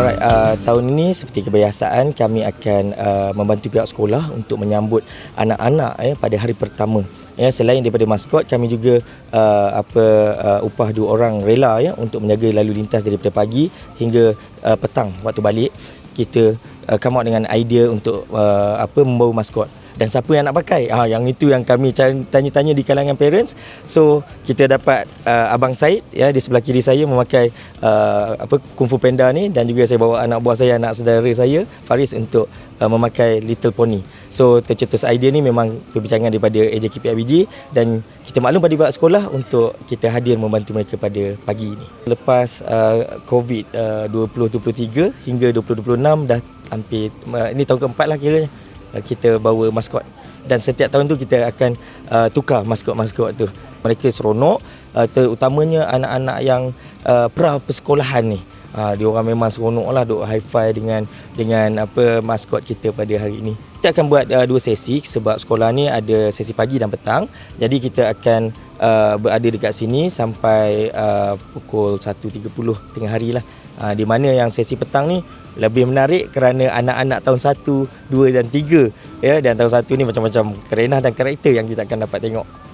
Alright, uh, tahun ini seperti kebiasaan kami akan uh, membantu pihak sekolah untuk menyambut anak-anak ya pada hari pertama. Ya, selain daripada maskot, kami juga uh, apa uh, upah dua orang rela ya untuk menjaga lalu lintas daripada pagi hingga uh, petang waktu balik. Kita uh, come out dengan idea untuk uh, apa membawa maskot. Dan siapa yang nak pakai? Ah yang itu yang kami tanya-tanya di kalangan parents. So kita dapat uh, abang Said ya di sebelah kiri saya memakai uh, apa kung fu panda ni. Dan juga saya bawa anak buah saya anak saudara saya Faris untuk uh, memakai little pony so tercetus idea ni memang perbincangan daripada AJKP IBG dan kita maklum pada pihak sekolah untuk kita hadir membantu mereka pada pagi ini lepas uh, COVID uh, 2023 hingga 2026 dah hampir uh, ini tahun keempat lah kiranya uh, kita bawa maskot dan setiap tahun tu kita akan uh, tukar maskot-maskot tu. Mereka seronok uh, terutamanya anak-anak yang uh, pra persekolahan ni. Uh, dia orang memang seronok lah duk high five dengan dengan apa maskot kita pada hari ini. Kita akan buat uh, dua sesi sebab sekolah ni ada sesi pagi dan petang. Jadi kita akan uh, berada dekat sini sampai uh, pukul 1.30 tengah hari lah. Uh, di mana yang sesi petang ni lebih menarik kerana anak-anak tahun 1, 2 dan 3 ya dan tahun 1 ni macam-macam kerenah dan karakter yang kita akan dapat tengok.